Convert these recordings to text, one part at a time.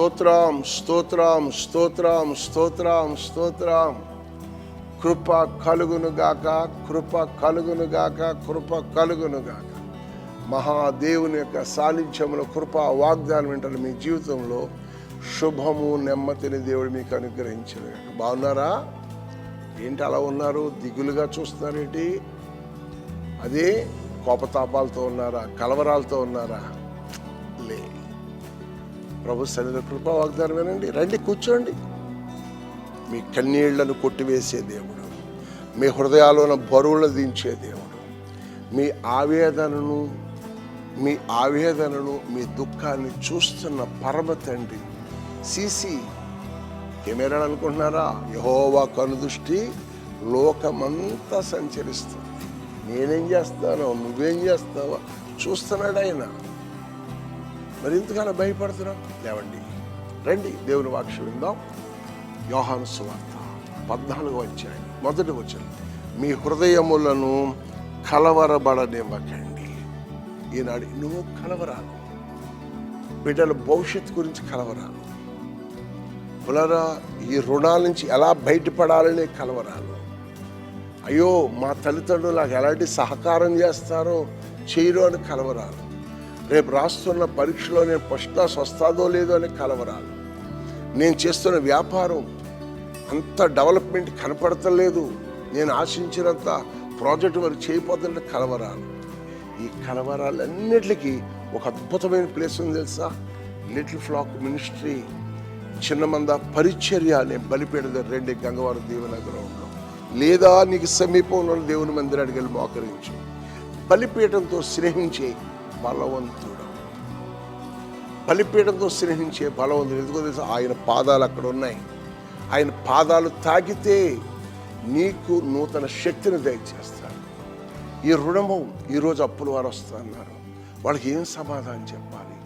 స్తోత్రం స్తోత్రం స్తోత్రం స్తోత్రం స్తోత్రం. కృప కలుగును గాక కృప కలుగును గాక కృప కలుగును గాక. మహాదేవుని యొక్క సాన్నిధ్యములో కృప వాగ్దానం వెంటనే మీ జీవితంలో. శుభము నెమ్మదిని దేవుడు మీకు అనుగ్రహించిన బాగున్నారా? ఏంటి అలా ఉన్నారు? దిగులుగా చూస్తున్నారేంటి అదే కోపతాపాలతో ఉన్నారా? కలవరాలతో ఉన్నారా? లే. ప్రభు సన్నిధి కృపా వాగ్దానం వినండి. రండి కూర్చోండి. మీ కన్నీళ్ళను కొట్టివేసే దేవుడు. మీ హృదయాలోన బరువులను దించే దేవుడు. మీ ఆవేదనను మీ ఆవేదనను మీ దుఃఖాన్ని చూస్తున్న పరమ తండ్రి సీసీ. కెమెరాలు అనుకుంటున్నారా? యహోవా కనుదృష్టి లోకమంతా సంచరిస్తుంది. నేనేం చేస్తానో నువ్వేం చేస్తావో చూస్తున్నాడు ఆయన. మరి ఇంతకాలం భయపడుతున్నాం లేవండి. రండి దేవుని వాక్యం విందాం. యోహాను సువార్త పద్నాలుగో అధ్యాయం మొదటి వచ్చిన మీ హృదయములను కలవరబడనివ్వకండి. ఈనాడు నువ్వు కలవరాలు బిడ్డల భవిష్యత్తు గురించి కలవరాలు పులరా ఈ రుణాల నుంచి ఎలా బయటపడాలనే కలవరాలు అయ్యో మా తల్లిదండ్రులు నాకు ఎలాంటి సహకారం చేస్తారో చేయరు అని కలవరాలు రేపు రాస్తున్న పరీక్షలో నేను ఫస్ట్ క్లాస్ వస్తాదో లేదో అని కలవరాలు నేను చేస్తున్న వ్యాపారం అంత డెవలప్మెంట్ కనపడతలేదు. నేను ఆశించినంత ప్రాజెక్ట్ వరకు చేయబోతుంటే కలవరాలు ఈ కలవరాలన్నిటికీ ఒక అద్భుతమైన ప్లేస్ ఉంది తెలుసా? లిటిల్ ఫ్లాక్ మినిస్ట్రీ చిన్నమంద పరిచర్య అనే బలిపీడ రెండు గంగవారం దేవునగరంలో లేదా నీకు సమీపంలో దేవుని మందిరానికి వెళ్ళి మోకరించు బలిపీఠంతో స్నేహించే బలవంతుడు. బలిపీఠంతో స్నేహించే బలవంతుడు. ఎందుకో తెలుసు? ఆయన పాదాలు అక్కడ ఉన్నాయి. ఆయన పాదాలు తాకితే నీకు నూతన శక్తిని దయచేస్తాడు. ఈ రుణము ఈరోజు అప్పులు వారు వస్తున్నారు వాళ్ళకి ఏం సమాధానం చెప్పాలి?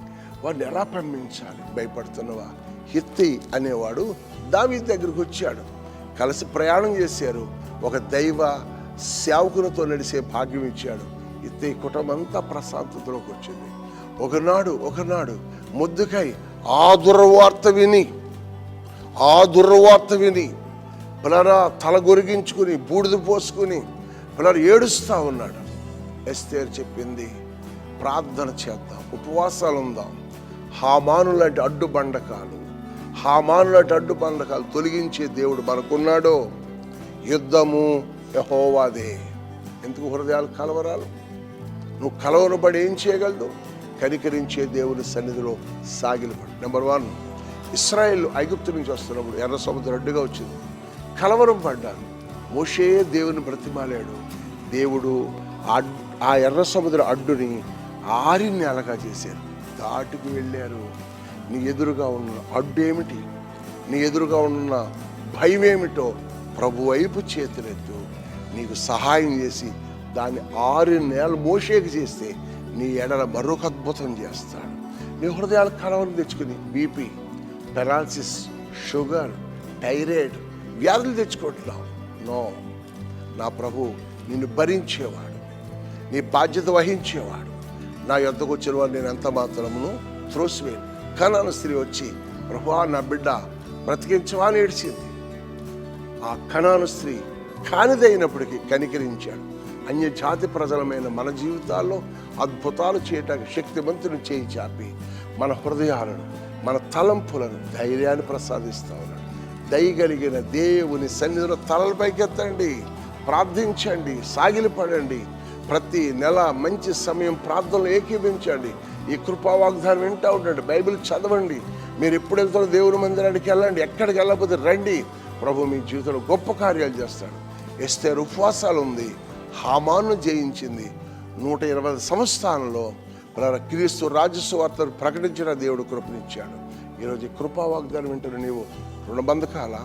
వాడిని ఎలా పంపించాలి? భయపడుతున్నవా? హిత్తి అనేవాడు దావి దగ్గరికి వచ్చాడు. కలిసి ప్రయాణం చేశారు. ఒక దైవ సేవకునితో నడిసే భాగ్యం ఇచ్చాడు. హిత్తి కుటుంబం అంతా ప్రశాంతతలోకి వచ్చింది. ఒకనాడు ఒకనాడు ముద్దుకై ఆ దుర్వార్త విని ఆ దుర్వార్త విని పిల్లరా తల గొరిగించుకుని బూడిద పోసుకుని పిల్లలు ఏడుస్తూ ఉన్నాడు. ఎస్తేర్ చెప్పింది ప్రార్థన చేద్దాం ఉపవాసాలు ఉందాం హామాను లాంటి అడ్డు బండకాలు హామాను లాంటి అడ్డు బండకాలు తొలగించే దేవుడు మనకున్నాడో యుద్ధము యహోవాదే. ఎందుకు హృదయాలు కలవరాలు? నువ్వు కలవరబడి ఏం చేయగలదు? కనికరించే దేవుని సన్నిధిలో సాగిలపడు. నెంబర్ వన్ ఇస్రాయేల్ ఐగుప్తు నుంచి వస్తున్నప్పుడు ఎర్ర సముద్రం అడ్డుగా వచ్చింది. కలవరం పడ్డాను మోషే దేవుని బ్రతిమాలాడు. దేవుడు ఆ ఆ ఎర్ర సముద్ర అడ్డుని ఆరి నెలగా చేశారు. దాటుకు వెళ్ళారు. నీ ఎదురుగా ఉన్న అడ్డు ఏమిటి? నీ ఎదురుగా ఉన్న భయం ఏమిటో ప్రభు వైపు చేతులెత్తు నీకు సహాయం చేసి దాన్ని ఆరు నెలలు మోషేకి చేస్తే నీ ఎడల మరొక అద్భుతం చేస్తాడు. నీ హృదయాలు కలవలు తెచ్చుకుని బీపీ పెరాలసిస్ షుగర్ థైరాయిడ్ వ్యాధులు తెచ్చుకుంటున్నావు. నో నా ప్రభు నిన్ను భరించేవాడు. నీ బాధ్యత వహించేవాడు. నా యొద్దకు వచ్చిన వాడు నేను ఎంత మాత్రమును త్రోసివేను కణాన స్త్రీ వచ్చి ప్రభు నా బిడ్డ బ్రతికించవా? అని ఏడ్చింది. ఆ కణాను స్త్రీ కానిదైనప్పటికీ కనికరించాడు. అన్యజాతి ప్రజలమైన మన జీవితాల్లో అద్భుతాలు చేయటానికి శక్తివంతుని చేయి చాపి మన హృదయాలను మన తలంపులను ధైర్యాన్ని ప్రసాదిస్తా ఉన్నాడు. దయగలిగిన దేవుని సన్నిధిలో తలలపైకెత్తండి ప్రార్థించండి సాగిలిపడండి ప్రతి నెల మంచి సమయం ప్రార్థనలు ఏకీభించండి. ఈ కృపా వాగ్దానం వింటా ఉండండి బైబిల్ చదవండి. మీరు ఎప్పుడు వెళ్తారో దేవుని మందిరానికి వెళ్ళండి ఎక్కడికి వెళ్ళకపోతే రండి. ప్రభు మీ జీవితంలో గొప్ప కార్యాలు చేస్తాడు. ఎస్తే ఉపవాసాలు ఉంది. హామాను జయించింది. నూట ఇరవై సంస్థానంలో క్రీస్తు రాజస్వార్తను ప్రకటించిన దేవుడు కృపనిచ్చాడు. ఈరోజు కృపా వాగ్దానం వింటున్న నీవు రుణబంధకాల?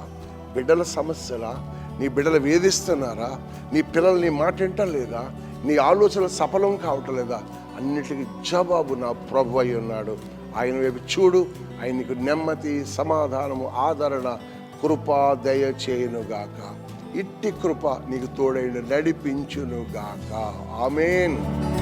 బిడ్డల సమస్యల? నీ బిడ్డలు వేధిస్తున్నారా? నీ పిల్లలు నీ మాట వింటలేదా? నీ ఆలోచనలు సఫలం కావటం లేదా? అన్నిటికీ జవాబు నా ప్రభు అయి ఉన్నాడు. ఆయన వైపు చూడు ఆయనకు నెమ్మది సమాధానము ఆదరణ కృప దయ చేయనుగాక. ఇట్టి కృప నీకు తోడైన నడిపించునుగాక. ఆమెన్.